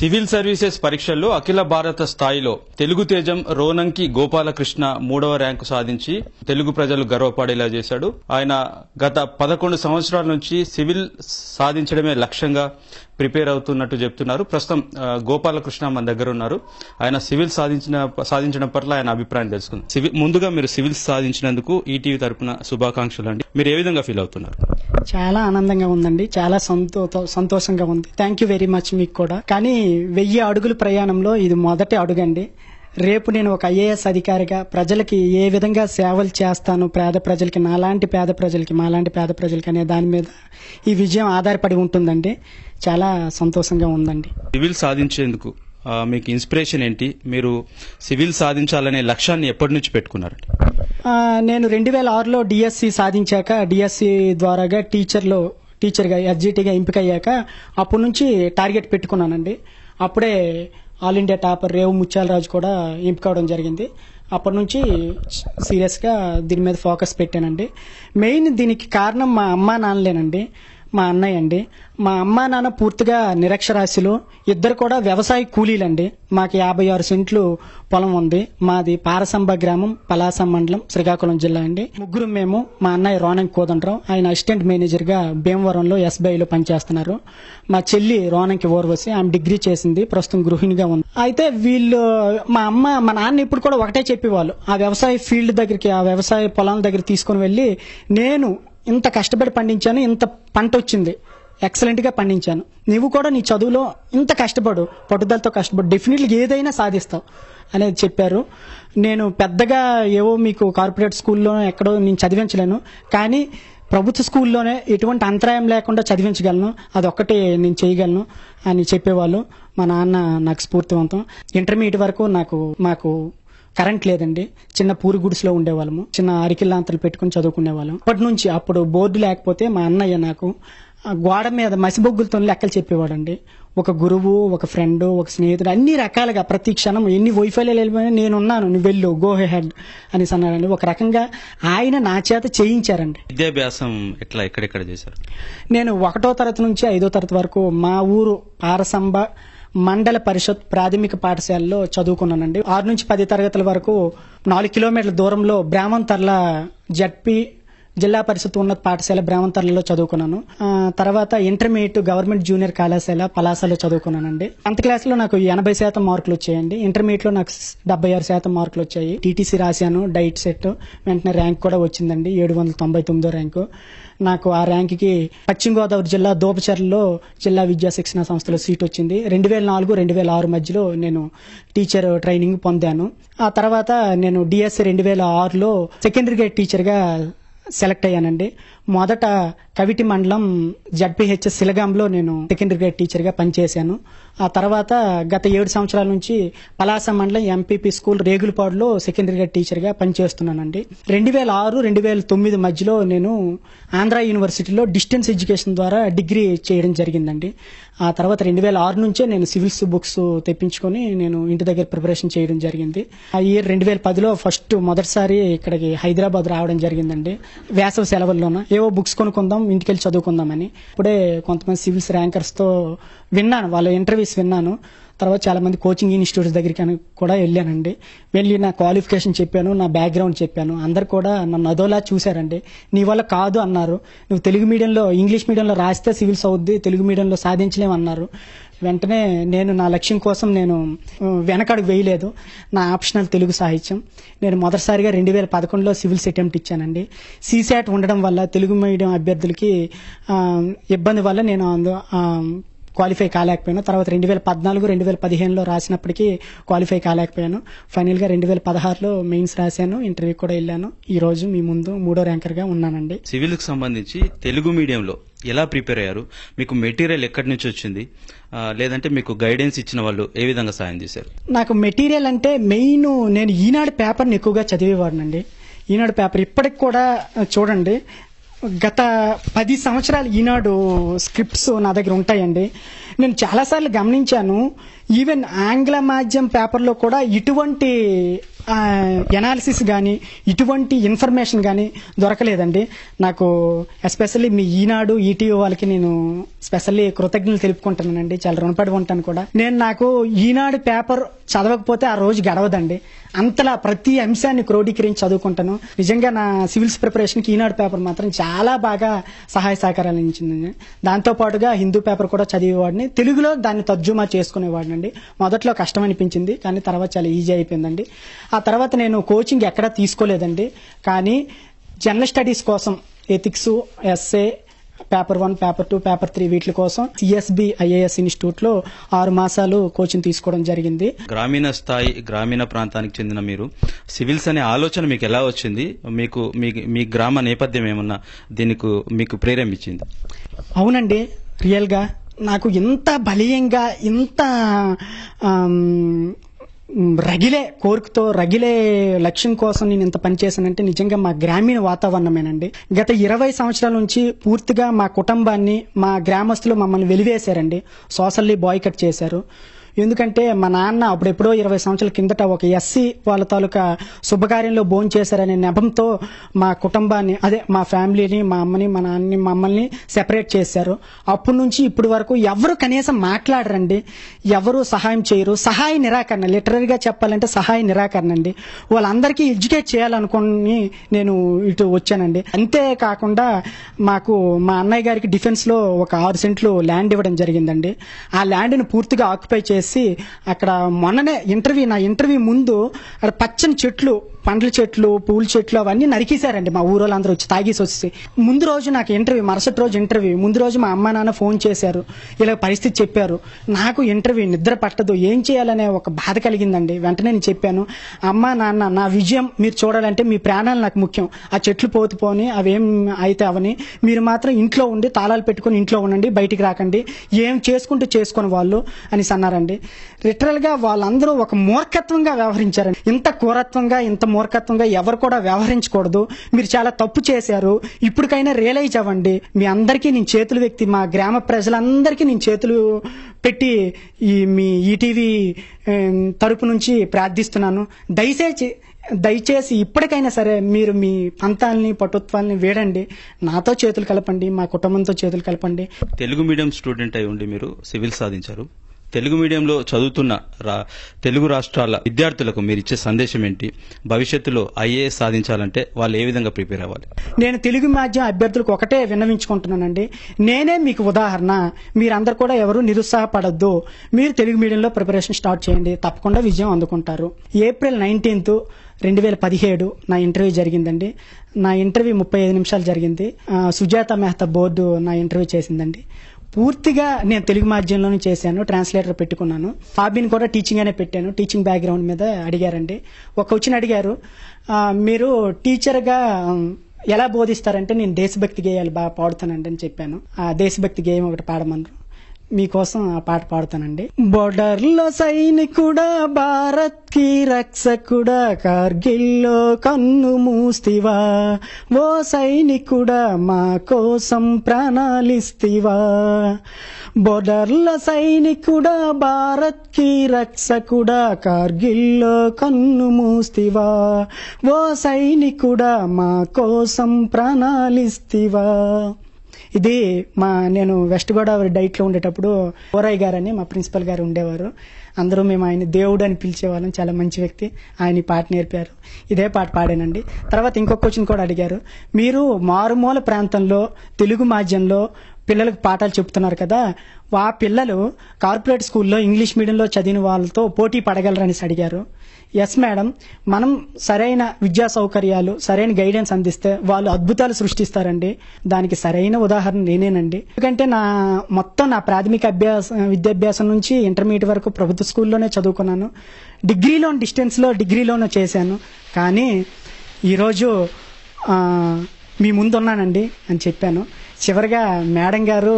Civil services పరీక్షల్లో అఖిల భారత స్థాయిలో తెలుగు తేజం రోనంకి గోపాలకృష్ణ మూడవ ర్యాంకు సాధించి తెలుగు ప్రజలు గర్వపడేలా చేశాడు. ఆయన గత పదకొండు సంవత్సరాల నుంచి సివిల్ సాధించడమే లక్ష్యంగా ప్రిపేర్ అవుతున్నట్టు చెప్తున్నారు. ప్రస్తుతం గోపాలకృష్ణ మన దగ్గర ఉన్నారు. ఆయన సివిల్ సాధించిన సాధించడం పట్ల ఆయన అభిప్రాయం తెలుసుకుంది. సివిల్ ముందుగా మీరు సివిల్ సాధించినందుకు ఈటీవీ తరపున శుభాకాంక్షలు అండి. మీరు ఏ విధంగా ఫీల్ అవుతున్నారు? చాలా ఆనందంగా ఉందండి. చాలా సంతో సంతోషంగా ఉంది. థ్యాంక్ యూ వెరీ మచ్ మీకు కూడా. కానీ వెయ్యి అడుగుల ప్రయాణంలో ఇది మొదటి అడుగండి. రేపు నేను ఒక ఐఏఎస్ అధికారిగా ప్రజలకి ఏ విధంగా సేవలు చేస్తాను పేద ప్రజలకి నాలాంటి పేద ప్రజలకి మాలాంటి పేద ప్రజలకి అనే దాని మీద ఈ విజయం ఆధారపడి ఉంటుందండి. చాలా సంతోషంగా ఉందండి. సివిల్ సాధించేందుకు మీకు ఇన్స్పిరేషన్ ఏంటి? మీరు సివిల్ సాధించాలనే లక్ష్యాన్ని ఎప్పటి నుంచి పెట్టుకున్నారండి? ఆ, నేను రెండు వేల ఆరులో డిఎస్సి సాధించాక డిఎస్సి ద్వారాగా టీచర్లో టీచర్గా ఎస్జిటిగా ఎంపికయ్యాక అప్పటి నుంచి టార్గెట్ పెట్టుకున్నానండి. అప్పుడే all India topper Revu Mutyalaraju కూడా ఎంపిక అవడం జరిగింది. అప్పటి నుంచి సీరియస్గా దీని మీద ఫోకస్ పెట్టానండి. మెయిన్ దీనికి కారణం మా అమ్మా నాన్నలేనండి. మా అన్నయ్య అండి మా అమ్మా నాన్న పూర్తిగా నిరక్షరాస్యులు. ఇద్దరు కూడా వ్యవసాయ కూలీలండి. మాకు యాభై ఆరు సెంట్లు పొలం ఉంది. మాది పారసంబ గ్రామం పలాసం మండలం శ్రీకాకుళం జిల్లా అండి. ముగ్గురు మేము మా అన్నయ్య రోనంకి కోదండ్రం ఆయన అసిస్టెంట్ మేనేజర్గా భీమవరంలో ఎస్బీఐలో పనిచేస్తున్నారు. మా చెల్లి రోనంకి ఓర్వసి ఆమె డిగ్రీ చేసింది ప్రస్తుతం గృహిణిగా ఉంది. అయితే వీళ్ళు మా అమ్మ మా నాన్న ఇప్పుడు కూడా ఒకటే చెప్పేవాళ్ళు. ఆ వ్యవసాయ ఫీల్డ్ దగ్గరికి ఆ వ్యవసాయ పొలం దగ్గర తీసుకొని వెళ్ళి నేను ఇంత కష్టపడి పండించాను ఇంత పంట వచ్చింది. ఎక్సలెంట్గా పండించాను. నువ్వు కూడా నీ చదువులో ఇంత కష్టపడు పట్టుదలతో కష్టపడు డెఫినెట్లీ ఏదైనా సాధిస్తావు అనేది చెప్పారు. నేను పెద్దగా ఏవో మీకు కార్పొరేట్ స్కూల్లో ఎక్కడో నేను చదివించలేను. కానీ ప్రభుత్వ స్కూల్లోనే ఎటువంటి అంతరాయం లేకుండా చదివించగలను. అదొక్కటే నేను చేయగలను అని చెప్పేవాళ్ళు. మా నాన్న నాకు స్ఫూర్తివంతం. ఇంటర్మీడియట్ వరకు నాకు మాకు కరెంట్ లేదండి. చిన్న పూరి గుడిసెలో ఉండేవాళ్ళము. చిన్న అరికిల్లాంతలు పెట్టుకుని చదువుకునేవాళ్ళం. అప్పటి నుంచి అప్పుడు బోర్డు లేకపోతే మా అన్నయ్య నాకు గోడ మీద మసిబొగ్గులతో లెక్కలు చెప్పేవాడండి. ఒక గురువు ఒక ఫ్రెండ్ ఒక స్నేహితుడు అన్ని రకాలుగా ప్రతి క్షణం ఎన్ని వైఫల్యాలు వెళ్ళిపోయినా నేనున్నాను నువ్వు వెళ్ళు గో హెడ్ అని అన్నాడండి. ఒక రకంగా ఆయన నా చేత చేయించారండి. విద్యాభ్యాసం ఎట్లా ఎక్కడెక్కడ చేశారు? నేను ఒకటో తరగతి నుంచి ఐదో తరగతి వరకు మా ఊరు పారసంబ మండల పరిషత్ ప్రాథమిక పాఠశాలలో చదువుకున్నానండి. ఆరు నుంచి పది తరగతుల వరకు నాలుగు కిలోమీటర్ల దూరంలో బ్రాహ్మణతర్ల జడ్పీ జిల్లా పరిషత్ ఉన్నత పాఠశాల బ్రాహ్మణతర్లలో చదువుకున్నాను. తర్వాత ఇంటర్మీడియట్ గవర్నమెంట్ జూనియర్ కళాశాల పలాసలో చదువుకున్నానండి. టెన్త్ క్లాస్లో నాకు ఎనభై శాతం మార్కులు వచ్చాయండి. ఇంటర్మీడియట్లో నాకు డెబ్బై ఆరు శాతం మార్కులు వచ్చాయి. టీటీసీ రాశాను డైట్ సెట్. వెంటనే ర్యాంక్ కూడా వచ్చిందండి. ఏడు వందల తొంభై తొమ్మిదో ర్యాంకు. నాకు ఆ ర్యాంక్కి పశ్చిమ గోదావరి జిల్లా దోపచర్లలో జిల్లా విద్యా శిక్షణ సంస్థలో సీట్ వచ్చింది. రెండు వేల నాలుగు రెండు వేల ఆరు మధ్యలో నేను టీచర్ ట్రైనింగ్ పొందాను. ఆ తర్వాత నేను డిఎస్సి రెండు వేల ఆరులో సెకండరీ గ్రేడ్ టీచర్గా సెలెక్ట్ అయ్యానండి. మొదట కవిటి మండలం జడ్పీహెచ్ సిలగాంలో నేను సెకండరీ గ్రేడ్ టీచర్గా పనిచేశాను. ఆ తర్వాత గత ఏడు సంవత్సరాల నుంచి పలాస మండలం ఎంపీపీ స్కూల్ రేగులపాడులో సెకండరీగా టీచర్గా పనిచేస్తున్నానండి. రెండు వేల ఆరు రెండు వేల తొమ్మిది మధ్యలో నేను ఆంధ్ర యూనివర్సిటీలో డిస్టెన్స్ ఎడ్యుకేషన్ ద్వారా డిగ్రీ చేయడం జరిగిందండి. ఆ తర్వాత రెండు వేల ఆరు నుంచే నేను సివిల్స్ బుక్స్ తెప్పించుకొని నేను ఇంటి దగ్గర ప్రిపరేషన్ చేయడం జరిగింది. ఆ ఇయర్ రెండు వేల పదిలో ఫస్ట్ మొదటిసారి ఇక్కడికి హైదరాబాద్ రావడం జరిగిందండి. వేసవి సెలవుల్లోన ఏవో బుక్స్ కొనుక్కుందాం ఇంటికెళ్ళి చదువుకుందామని. ఇప్పుడే కొంతమంది సివిల్స్ ర్యాంకర్స్తో విన్నాను వాళ్ళ ఇంటర్వ్యూస్ విన్నాను. తర్వాత చాలా మంది కోచింగ్ ఇన్స్టిట్యూట్స్ దగ్గరికి కూడా వెళ్ళానండి. వెళ్ళి నా క్వాలిఫికేషన్ చెప్పాను నా బ్యాక్గ్రౌండ్ చెప్పాను. అందరు కూడా నన్ను అదోలా చూశారండి. నీ వల్ల కాదు అన్నారు. నువ్వు తెలుగు మీడియంలో ఇంగ్లీష్ మీడియంలో రాస్తే సివిల్స్ అవుద్ది తెలుగు మీడియంలో సాధించలేమన్నారు వెంటనే నేను నా లక్ష్యం కోసం నేను వెనకడుగు వేయలేదు. నా ఆప్షనల్ తెలుగు సాహిత్యం. నేను మొదటిసారిగా రెండు వేల పదకొండులో సివిల్స్ అటెంప్ట్ ఇచ్చానండి. సీసాట్ ఉండడం వల్ల తెలుగు మీడియం అభ్యర్థులకి ఇబ్బంది వల్ల నేను అందు క్వాలిఫై కాలేకపోయాను. తర్వాత రెండు వేల పద్నాలుగు రెండు వేల పదిహేనులో రాసినప్పటికీ క్వాలిఫై కాలేకపోయాను. ఫైనల్గా రెండు వేల పదహారులో మెయిన్స్ రాశాను. ఇంటర్వ్యూ కూడా వెళ్ళాను. ఈ రోజు మీ ముందు మూడో ర్యాంకర్గా ఉన్నానండి. సివిల్కి సంబంధించి తెలుగు మీడియంలో ఎలా ప్రిపేర్ అయ్యారు? మీకు మెటీరియల్ ఎక్కడి నుంచి వచ్చింది? లేదంటే మీకు గైడెన్స్ ఇచ్చిన వాళ్ళు ఏ విధంగా సాయం చేశారు? నాకు మెటీరియల్ అంటే మెయిన్ నేను ఈనాడు పేపర్ని ఎక్కువగా చదివేవాడినండి. ఈనాడు పేపర్ ఇప్పటికి కూడా చూడండి. గత పది సంవత్సరాలు ఈనాడు స్క్రిప్ట్స్ నా దగ్గర ఉంటాయండి. నేను చాలాసార్లు గమనించాను ఈవెన్ ఆంగ్ల మాధ్యం పేపర్లో కూడా ఇటువంటి ఎనాలిసిస్ కానీ ఇటువంటి ఇన్ఫర్మేషన్ కానీ దొరకలేదండి. నాకు ఎస్పెషల్లీ మీ ఈనాడు ఈటీవీ వాళ్ళకి నేను స్పెషల్లీ కృతజ్ఞతలు తెలుపుకుంటున్నానండి. చాలా రుణపడి ఉంటాను కూడా. నేను నాకు ఈనాడు పేపర్ చదవకపోతే ఆ రోజు గడవదండి. అంతలా ప్రతి అంశాన్ని క్రోడీకరించి చదువుకుంటాను. నిజంగా నా సివిల్స్ ప్రిపరేషన్కి ఈనాడు పేపర్ మాత్రం చాలా బాగా సహాయ సహకారాలు ఇచ్చింది దాంతో పాటుగా హిందూ పేపర్ కూడా చదివేవాడిని. తెలుగులో దాన్ని తర్జుమా చేసుకునేవాడిని అండి. మొదట్లో కష్టం అనిపించింది కానీ తర్వాత చాలా ఈజీ అయిపోయిందండి. ఆ తర్వాత నేను కోచింగ్ ఎక్కడా తీసుకోలేదండి. కానీ జనరల్ స్టడీస్ కోసం ethics essay paper one paper two paper three వీటి కోసం సిఎస్బి ఐఏఎస్ ఇన్స్టిట్యూట్లో ఆరు మాసాలు కోచింగ్ తీసుకోవడం జరిగింది. గ్రామీణ స్థాయి గ్రామీణ ప్రాంతానికి చెందిన మీరు సివిల్స్ అనే ఆలోచన మీకు ఎలా వచ్చింది? మీకు మీ గ్రామ నేపథ్యం ఏమన్నా దీనికి మీకు ప్రేరేపించింది? అవునండి రియల్గా నాకు ఇంత బలీయంగా ఇంత రగిలే కోరికతో రగిలే లక్ష్యం కోసం నేను ఇంత పనిచేశానంటే నిజంగా మా గ్రామీణ వాతావరణమేనండి. గత ఇరవై సంవత్సరాల నుంచి పూర్తిగా మా కుటుంబాన్ని మా గ్రామస్తులు మమ్మల్ని వెలివేశారండి. సోషల్లీ బాయ్కట్ చేశారు. ఎందుకంటే మా నాన్న అప్పుడెప్పుడో ఇరవై సంవత్సరాల కిందట ఒక ఎస్సీ వాళ్ళ తాలూకా శుభకార్యంలో భోజనం చేశారనే నెపంతో మా కుటుంబాన్ని అదే మా ఫ్యామిలీని మా అమ్మని మా నాన్నని మమ్మల్ని సెపరేట్ చేశారు. అప్పటి నుంచి ఇప్పటి వరకు ఎవరు కనీసం మాట్లాడరండి. ఎవరు సహాయం చేయరు. సహాయ నిరాకరణ లిటరరీగా చెప్పాలంటే సహాయ నిరాకరణ అండి. వాళ్ళందరికీ ఎడ్యుకేట్ చేయాలనుకుని నేను ఇటు వచ్చానండి. అంతేకాకుండా మాకు మా అన్నయ్య గారికి డిఫెన్స్లో ఒక ఆరు సెంట్లు ల్యాండ్ ఇవ్వడం జరిగిందండి. ఆ ల్యాండ్ని పూర్తిగా ఆక్యుపై చేసి అక్కడ మొన్ననే ఇంటర్వ్యూ నా ఇంటర్వ్యూ ముందు అక్కడ పచ్చని చెట్లు పండ్ల చెట్లు పూల చెట్లు అవన్నీ నరికేశారండి మా ఊరోళ్ళందరూ వచ్చి తాగేసి వచ్చి. ముందు రోజు నాకు ఇంటర్వ్యూ మరుసటి రోజు ఇంటర్వ్యూ. ముందు రోజు మా అమ్మ నాన్న ఫోన్ చేశారు. ఇలా పరిస్థితి చెప్పారు. నాకు ఇంటర్వ్యూ నిద్ర పట్టదు. ఏం చేయాలనే ఒక బాధ కలిగిందండి. వెంటనే నేను చెప్పాను అమ్మ నాన్న నా విజయం మీరు చూడాలంటే మీ ప్రాణాలు నాకు ముఖ్యం. ఆ చెట్లు పోతుపోని అవేం అయితే అవని. మీరు మాత్రం ఇంట్లో ఉండి తాళాలు పెట్టుకుని ఇంట్లో ఉండండి బయటికి రాకండి. ఏం చేసుకుంటూ చేసుకుని వాళ్ళు అని అన్నారండి. లిటరల్గా వాళ్ళందరూ ఒక మూర్ఖత్వంగా వ్యవహరించారండి. ఇంత క్రూరత్వంగా ఇంత మూర్ఖత్వంగా ఎవరు కూడా వ్యవహరించకూడదు. మీరు చాలా తప్పు చేశారు. ఇప్పటికైనా రియలైజ్ అవ్వండి. మీ అందరికీ నేను చేతులు వ్యక్తి మా గ్రామ ప్రజలందరికీ నేను చేతులు పెట్టి ఈ మీ ఈటీవీ తరపు నుంచి ప్రార్థిస్తున్నాను. దయచేసి దయచేసి ఇప్పటికైనా సరే మీరు మీ పంతాలని పటుత్వాలని వేడండి. నాతో చేతులు కలపండి మా కుటుంబంతో చేతులు కలపండి. తెలుగు మీడియం స్టూడెంట్ అయి ఉండి మీరు సివిల్ సాధించారు. తెలుగు మీడియంలో చదువుతున్న రా- తెలుగు రాష్ట్రాల విద్యార్థులకు మీరు ఇచ్చే సందేశం ఏంటి భవిష్యత్తులో ఐఏఎస్ సాధించాలంటే వాళ్ళు ఏ విధంగా ప్రిపేర్ అవ్వాలి? నేను తెలుగు మాధ్యమ అభ్యర్థులకు ఒకటే విన్నవించుకుంటున్నానండి. నేనే మీకు ఉదాహరణ. మీరందరూ కూడా ఎవరు నిరుత్సాహపడద్దు. మీరు తెలుగు మీడియంలో ప్రిపరేషన్ స్టార్ట్ చేయండి. తప్పకుండా విజయం అందుకుంటారు. ఏప్రిల్ నైన్టీన్త్ రెండు వేల పదిహేడు నా ఇంటర్వ్యూ జరిగిందండి. నా ఇంటర్వ్యూ ముప్పై ఐదు నిమిషాలు జరిగింది. సుజాత మెహతా బోర్డు నా ఇంటర్వ్యూ చేసిందండి. పూర్తిగా నేను తెలుగు మాధ్యమంలోనే చేశాను ట్రాన్స్లేటర్ పెట్టుకున్నాను. హాబీని కూడా టీచింగ్ అనే పెట్టాను టీచింగ్ బ్యాక్గ్రౌండ్ మీద అడిగారండి. ఒక వచ్చిన అడిగారు మీరు టీచర్గా ఎలా బోధిస్తారంటే నేను దేశభక్తి గేయాలు బాగా పాడుతానండి అని చెప్పాను. ఆ దేశభక్తి గేయం ఒకటి పాడమన్నారు మీకోసం ఆ పాట పాడుతానండి. బోర్డర్లో సైనికుడా భారత్కి రక్షకుడా కార్గిల్లో కన్ను మూస్తివా? ఓ సైనికుడా మా కోసం ప్రాణాలిస్తివా? బోర్డర్ల సైనికుడా భారత్కి రక్షకుడా కార్గిల్లో కన్ను మూస్తివా? ఓ సైనికుడా మా కోసం ప్రాణాలిస్తివా? ఇది మా నేను వెస్ట్ గోదావరి డైట్లో ఉండేటప్పుడు ఓరాయ్ గారని మా ప్రిన్సిపల్ గారు ఉండేవారు. అందరూ మేము ఆయన దేవుడు అని పిలిచేవాళ్ళం. చాలా మంచి వ్యక్తి. ఆయన ఈ పాట నేర్పారు. ఇదే పాట పాడానండి. తర్వాత ఇంకొక క్వశ్చన్ కూడా అడిగారు. మీరు మారుమూల ప్రాంతంలో తెలుగు మాధ్యంలో పిల్లలకు పాఠాలు చెప్తున్నారు కదా ఆ పిల్లలు కార్పొరేట్ స్కూల్లో ఇంగ్లీష్ మీడియంలో చదివిన వాళ్ళతో పోటీ పడగలరని అడిగారు. ఎస్ మేడం మనం సరైన విద్యా సౌకర్యాలు సరైన గైడెన్స్ అందిస్తే వాళ్ళు అద్భుతాలు సృష్టిస్తారండి. దానికి సరైన ఉదాహరణ నేనేనండి. ఎందుకంటే నా మొత్తం నా ప్రాథమిక అభ్యాస విద్యాభ్యాసం నుంచి ఇంటర్మీడియట్ వరకు ప్రభుత్వ స్కూల్లోనే చదువుకున్నాను. డిగ్రీలో డిస్టెన్స్లో డిగ్రీలోనూ చేశాను. కానీ ఈరోజు మీ ముందున్నానండి అని చెప్పాను. చివరిగా మేడం గారు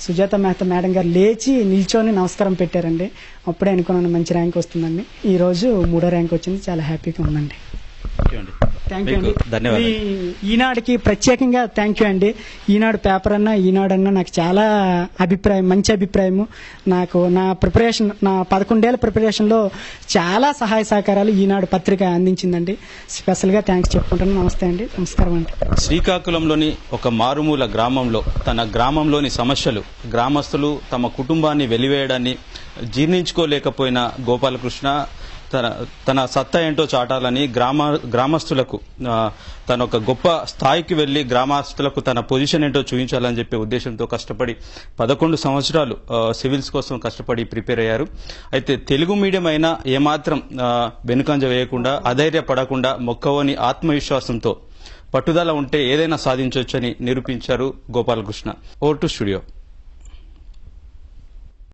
సుజాత మెహతా మేడం గారు లేచి నిల్చొని నమస్కారం పెట్టారండి. అప్పుడే అనుకున్నాను మంచి ర్యాంక్ వస్తుందండి. ఈ రోజు మూడో ర్యాంక్ వచ్చింది. చాలా హ్యాపీగా ఉందండి. ఓకే అండి థ్యాంక్ యూ అండి. ఈనాడుకి ప్రత్యేకంగా థ్యాంక్ యూ అండి. ఈనాడు పేపర్ అన్నా ఈనాడు అన్నా నాకు చాలా అభిప్రాయం మంచి అభిప్రాయము. నాకు నా ప్రిపరేషన్ నా పదకొండేళ్ళ ప్రిపరేషన్లో చాలా సహాయ సహకారాలు ఈనాడు పత్రిక అందించిందండి. స్పెషల్గా థ్యాంక్స్ చెప్పుకుంటాను నమస్తే అండి. నమస్కారం అండి. శ్రీకాకుళంలోని ఒక మారుమూల గ్రామంలో తన గ్రామంలోని సమస్యలు గ్రామస్తులు తమ కుటుంబాన్ని వెలివేయడాన్ని జీర్ణించుకోలేకపోయిన గోపాలకృష్ణ తన తన సత్తా ఏంటో చాటాలని గ్రామ గ్రామస్తులకు తన ఒక గొప్ప స్థాయికి వెళ్ళి గ్రామస్తులకు తన పొజిషన్ ఏంటో చూపించాలని చెప్పే ఉద్దేశంతో కష్టపడి పదకొండు సంవత్సరాలు సివిల్స్ కోసం కష్టపడి ప్రిపేర్ అయ్యారు. అయితే తెలుగు మీడియం అయినా ఏమాత్రం వెనుకంజ వేయకుండా అధైర్యపడకుండా మొక్కవని ఆత్మవిశ్వాసంతో పట్టుదల ఉంటే ఏదైనా సాధించవచ్చని నిరూపించారు గోపాలకృష్ణ. Over to studio